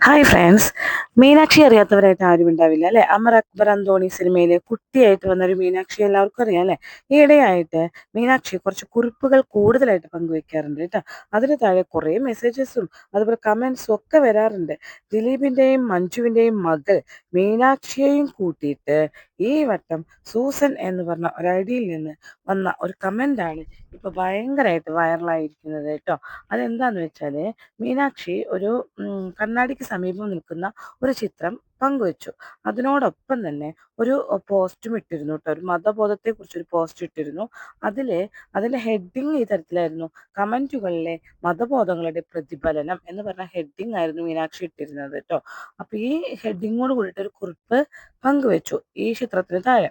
Hi friends Meenakshi അറിയാത്തവരായിട്ട് ആരും ഉണ്ടാവില്ല അല്ലെ? അമർ അക്ബർ അന്തോണി സിനിമയിലെ കുട്ടിയായിട്ട് വന്നൊരു മീനാക്ഷി എല്ലാവർക്കും അറിയാം അല്ലെ? ഈയിടെയായിട്ട് മീനാക്ഷി കുറച്ച് കുറിപ്പുകൾ കൂടുതലായിട്ട് പങ്കുവെക്കാറുണ്ട് കേട്ടോ. അതിന് താഴെ കുറേ മെസ്സേജസും അതുപോലെ കമൻസും ഒക്കെ വരാറുണ്ട്. ദിലീപിന്റെയും മഞ്ജുവിന്റെയും മകൾ മീനാക്ഷിയെയും കൂട്ടിയിട്ട് ഈ വട്ടം സൂസൻ എന്ന് പറഞ്ഞ ഒരു ഐഡിയിൽ നിന്ന് വന്ന ഒരു കമന്റാണ് ഇപ്പോൾ ഭയങ്കരമായിട്ട് വൈറലായിരിക്കുന്നത് കേട്ടോ. അതെന്താണെന്ന് വെച്ചാൽ മീനാക്ഷി ഒരു കണ്ണാടിക്ക് സമീപം നിൽക്കുന്ന ഒരു ചിത്രം പങ്കുവച്ചു. അതിനോടൊപ്പം തന്നെ ഒരു പോസ്റ്റും ഇട്ടിരുന്നു കേട്ടോ. ഒരു മതബോധത്തെ കുറിച്ചൊരു പോസ്റ്റ് ഇട്ടിരുന്നു. അതിലെ അതിലെ ഹെഡിങ് ഈ തരത്തിലായിരുന്നു. കമന്റുകളിലെ മതബോധങ്ങളുടെ പ്രതിഫലനം എന്ന് പറഞ്ഞ ഹെഡിങ് ആയിരുന്നു മീനാക്ഷി ഇട്ടിരുന്നത് കേട്ടോ. അപ്പോൾ ഈ ഹെഡിങ്ങോട് കൂടിയിട്ട് ഒരു കുറിപ്പ് പങ്കുവച്ചു ഈ ചിത്രത്തിന് താഴെ.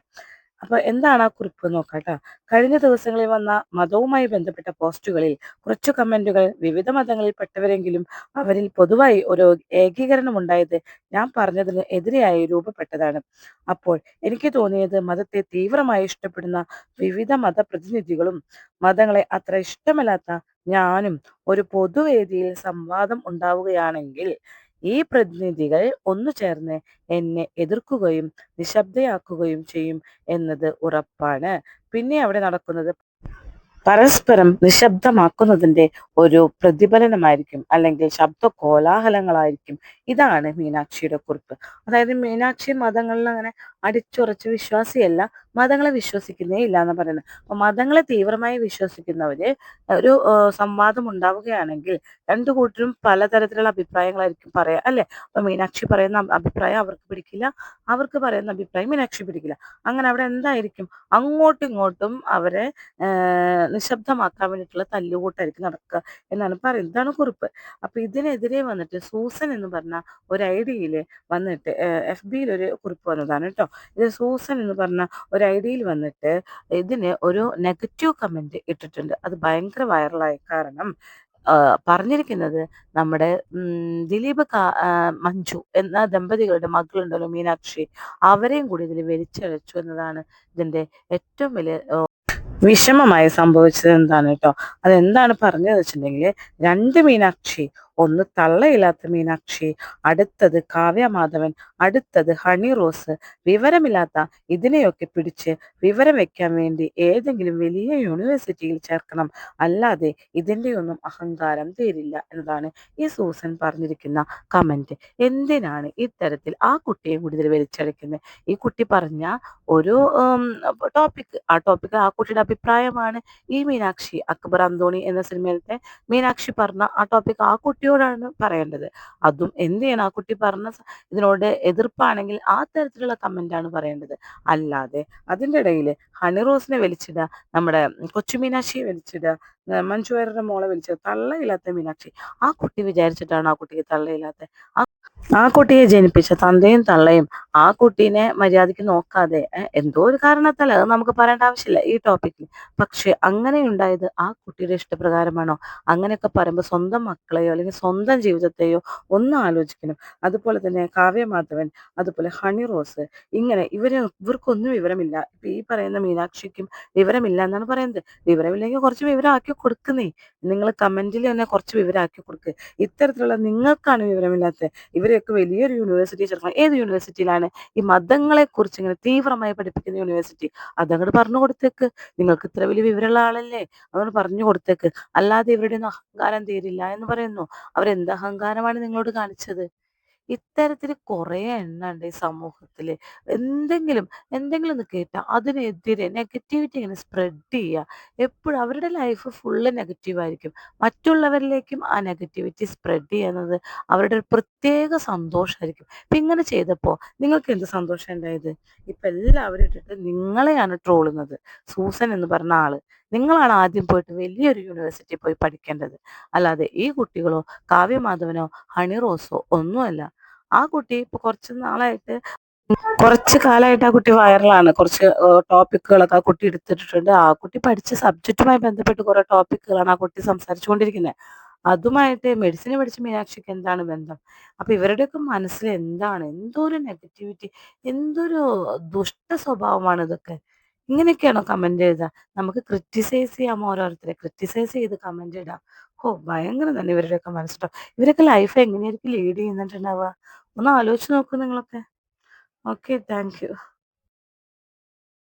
അപ്പോൾ എന്താണ് ആ കുറിപ്പ് നോക്കാട്ടോ കഴിഞ്ഞ ദിവസങ്ങളിൽ വന്ന മതവുമായി ബന്ധപ്പെട്ട പോസ്റ്റുകളിൽ കുറച്ചു കമന്റുകൾ വിവിധ മതങ്ങളിൽപ്പെട്ടവരെങ്കിലും അവരിൽ പൊതുവായി ഒരു ഏകീകരണം ഉണ്ടായത് ഞാൻ പറഞ്ഞതിന് എതിരെയായി രൂപപ്പെട്ടതാണ്. അപ്പോൾ എനിക്ക് തോന്നിയത് മതത്തെ തീവ്രമായി ഇഷ്ടപ്പെടുന്ന വിവിധ മതപ്രതിനിധികളും മതങ്ങളെ അത്ര ഇഷ്ടമല്ലാത്ത ഞാനും ഒരു പൊതുവേദിയിൽ സംവാദം ഉണ്ടാവുകയാണെങ്കിൽ ഈ പ്രതിനിധികൾ ഒന്നു ചേർന്ന് എന്നെ എതിർക്കുകയും നിശബ്ദയാക്കുകയും ചെയ്യും എന്നത് ഉറപ്പാണ്. പിന്നെ അവിടെ നടക്കുന്നത് പരസ്പരം നിശബ്ദമാക്കുന്നതിന്റെ ഒരു പ്രതിഫലനമായിരിക്കും അല്ലെങ്കിൽ ശബ്ദ കോലാഹലങ്ങളായിരിക്കും ഇതാണ് മീനാക്ഷിയുടെ കുറിപ്പ്. അതായത് മീനാക്ഷി മതങ്ങളിൽ അങ്ങനെ അടിച്ചുറച്ച് വിശ്വാസിയല്ല മതങ്ങളെ വിശ്വസിക്കുന്നേ ഇല്ല എന്ന് പറയുന്നത് അപ്പൊ മതങ്ങളെ തീവ്രമായി വിശ്വസിക്കുന്നവര് ഒരു സംവാദം ഉണ്ടാവുകയാണെങ്കിൽ രണ്ടു കൂട്ടരും പലതരത്തിലുള്ള അഭിപ്രായങ്ങളായിരിക്കും പറയാ അല്ലെ? അപ്പൊ മീനാക്ഷി പറയുന്ന അഭിപ്രായം അവർക്ക് പിടിക്കില്ല അവർക്ക് പറയുന്ന അഭിപ്രായം മീനാക്ഷി പിടിക്കില്ല. അങ്ങനെ അവിടെ എന്തായിരിക്കും? അങ്ങോട്ടും ഇങ്ങോട്ടും അവരെ നിശബ്ദമാക്കാൻ വേണ്ടിയിട്ടുള്ള തല്ലുകൂട്ടായിരിക്കും നടക്കുക എന്നാണ് പറയുന്നത്. ഇതാണ് കുറിപ്പ്. അപ്പൊ ഇതിനെതിരെ വന്നിട്ട് സൂസൻ എന്ന് പറഞ്ഞ ഒരു ഐ ഡിയിൽ വന്നിട്ട് എഫ് ബിയിൽ ഒരു കുറിപ്പ് വന്നതാണ് കേട്ടോ. ഇത് സൂസൻ എന്ന് പറഞ്ഞ ഒരു ഐ ഡിയിൽ വന്നിട്ട് ഇതിന് ഒരു നെഗറ്റീവ് കമന്റ് ഇട്ടിട്ടുണ്ട്. അത് ഭയങ്കര വൈറലായ കാരണം പറഞ്ഞിരിക്കുന്നത് നമ്മുടെ ദിലീപ് മഞ്ജു എന്ന ദമ്പതികളുടെ മകളുണ്ടല്ലോ മീനാക്ഷി. അവരെയും കൂടി ഇതിൽ വലിച്ചഴച്ചു എന്നതാണ് ഇതിന്റെ ഏറ്റവും വലിയ വിഷമമായി സംഭവിച്ചത് എന്താണ് കേട്ടോ? അതെന്താണ് പറഞ്ഞത് വെച്ചിട്ടുണ്ടെങ്കിൽ രണ്ട് മീനാക്ഷി ഒന്ന് തള്ളയില്ലാത്ത മീനാക്ഷി അടുത്തത് കാവ്യ മാധവൻ അടുത്തത് ഹണി റോസ്. വിവരമില്ലാത്ത ഇതിനെയൊക്കെ പിടിച്ച് വിവരം വെക്കാൻ വേണ്ടി ഏതെങ്കിലും വലിയ യൂണിവേഴ്സിറ്റിയിൽ ചേർക്കണം. അല്ലാതെ ഇതിന്റെ ഒന്നും അഹങ്കാരം തീരില്ല എന്നതാണ് ഈ സൂസൻ പറഞ്ഞിരിക്കുന്ന കമന്റ് എന്തിനാണ് ഇത്തരത്തിൽ ആ കുട്ടിയെ കൂടി ഇതിൽ വലിച്ചഴക്കുന്നത് ഈ കുട്ടി പറഞ്ഞ ഒരു ടോപ്പിക് ആ ടോപ്പിക് ആ കുട്ടിയുടെ അഭിപ്രായമാണ് ഈ മീനാക്ഷി അക്ബർ അന്തോണി എന്ന സിനിമയിലത്തെ മീനാക്ഷി പറഞ്ഞ ആ ടോപ്പിക് ആ കുട്ടിയോടാണ് പറയേണ്ടത്. അതും എന്ത് ചെയ്യണം? ആ കുട്ടി പറഞ്ഞ ഇതിനോട് എതിർപ്പാണെങ്കിൽ ആ തരത്തിലുള്ള കമന്റാണ് പറയേണ്ടത്. അല്ലാതെ അതിന്റെ ഇടയിൽ ഹണി റോസിനെ വലിച്ചിടുക നമ്മുടെ കൊച്ചു മീനാക്ഷിയെ വലിച്ചിടുക മഞ്ജുവാരുടെ മോളെ വലിച്ചിടുക തള്ളയില്ലാത്ത മീനാക്ഷി. ആ കുട്ടി വിചാരിച്ചിട്ടാണ് ആ കുട്ടിക്ക് തള്ളയില്ലാത്ത ആ ആ കുട്ടിയെ ജനിപ്പിച്ച തന്തയും തള്ളയും ആ കുട്ടീനെ മര്യാദയ്ക്ക് നോക്കാതെ എന്തോ ഒരു കാരണത്താൽ അത് നമുക്ക് പറയേണ്ട ആവശ്യമില്ല ഈ ടോപ്പിക്കിൽ പക്ഷെ അങ്ങനെ ഉണ്ടായത് ആ കുട്ടിയുടെ ഇഷ്ടപ്രകാരമാണോ? അങ്ങനെയൊക്കെ പറയുമ്പോൾ സ്വന്തം മക്കളെയോ അല്ലെങ്കിൽ സ്വന്തം ജീവിതത്തെയോ ഒന്ന് ആലോചിക്കണം. അതുപോലെ തന്നെ കാവ്യമാധവൻ അതുപോലെ ഹണി റോസ് ഇങ്ങനെ ഇവർ ഇവർക്കൊന്നും വിവരമില്ല. ഇപ്പൊ ഈ പറയുന്ന മീനാക്ഷിക്കും വിവരമില്ല എന്നാണ് പറയുന്നത്. വിവരമില്ലെങ്കിൽ കുറച്ച് വിവരമാക്കി കൊടുക്കുന്നേ. നിങ്ങൾ കമന്റിൽ തന്നെ കുറച്ച് വിവരമാക്കി കൊടുക്കുക ഇത്തരത്തിലുള്ള നിങ്ങൾക്കാണ് വിവരമില്ലാത്തത്. ഇവരെയൊക്കെ വലിയൊരു യൂണിവേഴ്സിറ്റി ചേർക്കണം. ഏത് യൂണിവേഴ്സിറ്റിയിലാണ് ഈ മതങ്ങളെ കുറിച്ച് ഇങ്ങനെ തീവ്രമായി പഠിപ്പിക്കുന്ന യൂണിവേഴ്സിറ്റി അതങ്ങോട്ട് പറഞ്ഞു കൊടുത്തേക്ക്. നിങ്ങൾക്ക് ഇത്ര വലിയ വിവരമുള്ള ആളല്ലേ? അതുകൊണ്ട് പറഞ്ഞു കൊടുത്തേക്ക്. അല്ലാതെ ഇവരുടെ ഒന്നും അഹങ്കാരം തീരില്ല എന്ന് പറയുന്നു. അവരെന്ത് അഹങ്കാരമാണ് നിങ്ങളോട് കാണിച്ചത്? ഇത്തരത്തിൽ കുറേ എണ്ണം ഉണ്ട് ഈ സമൂഹത്തിൽ എന്തെങ്കിലും എന്തെങ്കിലും ഒന്ന് കേട്ടാൽ അതിനെതിരെ നെഗറ്റിവിറ്റി ഇങ്ങനെ സ്പ്രെഡ് ചെയ്യുക എപ്പോഴും അവരുടെ ലൈഫ് ഫുള്ള് നെഗറ്റീവ് ആയിരിക്കും. മറ്റുള്ളവരിലേക്കും ആ നെഗറ്റിവിറ്റി സ്പ്രെഡ് ചെയ്യുന്നത് അവരുടെ ഒരു പ്രത്യേക സന്തോഷമായിരിക്കും ഇപ്പം ഇങ്ങനെ ചെയ്തപ്പോൾ നിങ്ങൾക്ക് എന്ത് സന്തോഷം ഉണ്ടായത്? ഇപ്പം എല്ലാവരും ഇട്ടിട്ട് നിങ്ങളെയാണ് ട്രോളുന്നത്. സൂസൻ എന്ന് പറഞ്ഞ ആൾ. നിങ്ങളാണ് ആദ്യം പോയിട്ട് വലിയൊരു യൂണിവേഴ്സിറ്റി പോയി പഠിക്കേണ്ടത്. അല്ലാതെ ഈ കുട്ടികളോ കാവ്യമാധവനോ ഹണി റോസോ ഒന്നുമല്ല. ആ കുട്ടി ഇപ്പൊ കുറച്ച് നാളായിട്ട് കുറച്ച് കാലമായിട്ട് ആ കുട്ടി വൈറലാണ് കുറച്ച് ടോപ്പിക്കുകളൊക്കെ ആ കുട്ടി എടുത്തിട്ടുണ്ട് ആ കുട്ടി പഠിച്ച സബ്ജക്റ്റുമായി ബന്ധപ്പെട്ട് കുറെ ടോപ്പിക്കുകളാണ് ആ കുട്ടി സംസാരിച്ചുകൊണ്ടിരിക്കുന്നത് അതുമായിട്ട് മെഡിസിൻ പഠിച്ച മീനാക്ഷിക്ക് എന്താണ് ബന്ധം? അപ്പൊ ഇവരുടെയൊക്കെ മനസ്സിൽ എന്താണ്? എന്തോ ഒരു നെഗറ്റിവിറ്റി എന്തൊരു ദുഷ്ട സ്വഭാവമാണ് ഇതൊക്കെ? ഇങ്ങനെയൊക്കെയാണോ കമന്റ് എഴുതുക? നമുക്ക് ക്രിറ്റിസൈസ് ചെയ്യാം ഓരോരുത്തരെ? ക്രിറ്റിസൈസ് ചെയ്ത് കമന്റ് ഇടാം. ഓ ഭയങ്കര തന്നെ ഇവരുടെയൊക്കെ മനസ്സിലാവും. ഇവരൊക്കെ ലൈഫ് എങ്ങനെയായിരിക്കും ലീഡ് ചെയ്യുന്നുണ്ടാവുക? ഒന്ന് ആലോചിച്ച് നോക്കൂ നിങ്ങളൊക്കെ. Okay thank